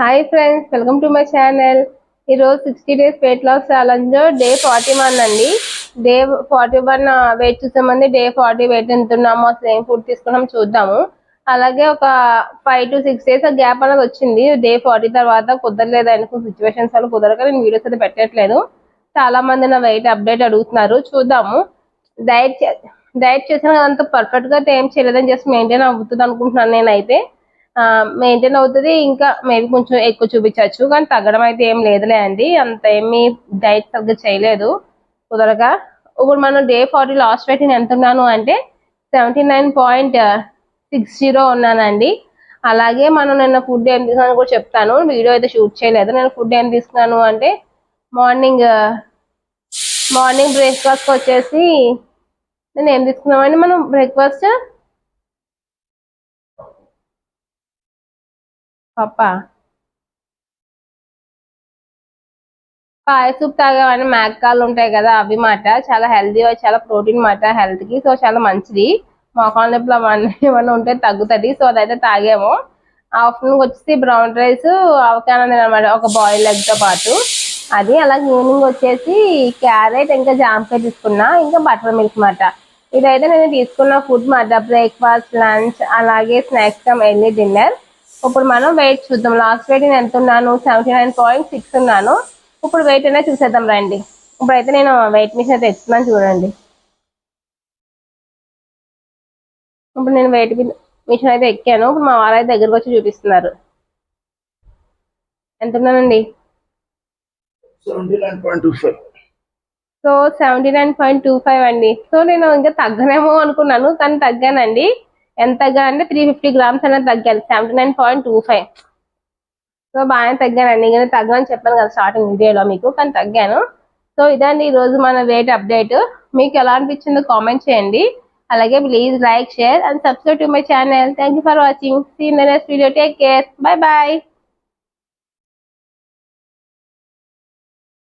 Hi friends welcome to my channel ఈరోజు sixty days weight loss challenge day forty one అండి. Day forty one weight చూసామంది day forty weight ఎంతున్నాము అసలు ఏం food తీసుకున్నాం చూద్దాము. అలాగే ఒక five to six days gap అనేది వచ్చింది. డే ఫార్టీ తర్వాత కుదరలేదు అనుకో సిచ్యువేషన్స్ వల్ల కుదరక నేను వీడియోస్ అయితే పెట్టట్లేదు. చాలా మంది నా వెయిట్ అప్డేట్ అడుగుతున్నారు. చూద్దాము. డైట్ డైట్ చేసిన అంత పర్ఫెక్ట్గా ఏం చేయలేదని జస్ట్ మెయింటైన్ అవుతుంది అనుకుంటున్నాను నేనైతే. మెయింటైన్ అవుతుంది. ఇంకా మేబీ కొంచెం ఎక్కువ చూపించవచ్చు. కానీ తగ్గడం అయితే ఏం లేదులే అండి. అంత ఏమీ డైట్ తగ్గ చేయలేదు. కుదరగా ఇప్పుడు మనం డే ఫార్టీ లాస్ట్ వెయిట్ నేను ఎంత ఉన్నాను అంటే seventy nine point six zero ఉన్నానండి. అలాగే మనం నిన్న ఫుడ్ ఏం తీసుకున్నాను కూడా చెప్తాను. వీడియో అయితే షూట్ చేయలేదు. నేను ఫుడ్ ఏం తీసుకున్నాను అంటే మార్నింగ్ మార్నింగ్ బ్రేక్ఫాస్ట్ వచ్చేసి నేను ఏం తీసుకున్నామండి? మనం బ్రేక్ఫాస్ట్ పాప పాయ సూప్ తాగామని మేకాలు ఉంటాయి కదా అవి మాట. చాలా హెల్దీ చాలా ప్రోటీన్ మాట హెల్త్కి. సో చాలా మంచిది. మోకాళ్ళ నొప్పులు అవన్నీ ఏమన్నా ఉంటే తగ్గుతుంది. సో అదైతే తాగాము. ఆఫ్టర్నూన్ వచ్చేసి బ్రౌన్ రైస్ అవకాశం అనమాట ఒక బాయిల్ ఎగ్తో పాటు. అది అలాగే ఈవినింగ్ వచ్చేసి క్యారెట్ ఇంకా జామకాయ తీసుకున్నా. ఇంకా బటర్ మిల్క్ మాట. ఇదైతే నేను తీసుకున్న ఫుడ్ మాట. బ్రేక్ఫాస్ట్ లంచ్ అలాగే స్నాక్స్ కమ్ ఎర్లీ డిన్నర్ ఇప్పుడు మనం వెయిట్ చూద్దాం. లాస్ట్ వెయిట్ నేను ఎంత ఉన్నాను? సెవెంటీ నైన్ పాయింట్ సిక్స్ ఉన్నాను. ఇప్పుడు వెయిట్ అనేది చూసేద్దాం రండి. ఇప్పుడైతే నేను వెయిట్ మిషన్ అయితే ఎత్తున్నాను చూడండి. ఇప్పుడు నేను వెయిట్ మిషన్ అయితే ఎక్కాను. ఇప్పుడు మా వారు అయితే దగ్గరకు వచ్చి చూపిస్తున్నారు. ఎంత ఉన్నానండి? So seventy nine point two five అండి. సో నేను ఇంకా తగ్గనేమో అనుకున్నాను కానీ తగ్గానండి. ఎంత అంటే త్రీ ఫిఫ్టీ గ్రామ్స్ అనేది తగ్గాను seventy nine point two five so బాగానే తగ్గానండి. ఇంకా తగ్గని చెప్పాను కదా స్టార్టింగ్ వీడియోలో మీకు కానీ తగ్గాను. సో ఇదండి ఈరోజు మన వెయిట్ అప్డేట్ మీకు ఎలా అనిపించిందో కామెంట్ చేయండి. అలాగే please like share and subscribe to my channel thank you for watching see next video take care bye bye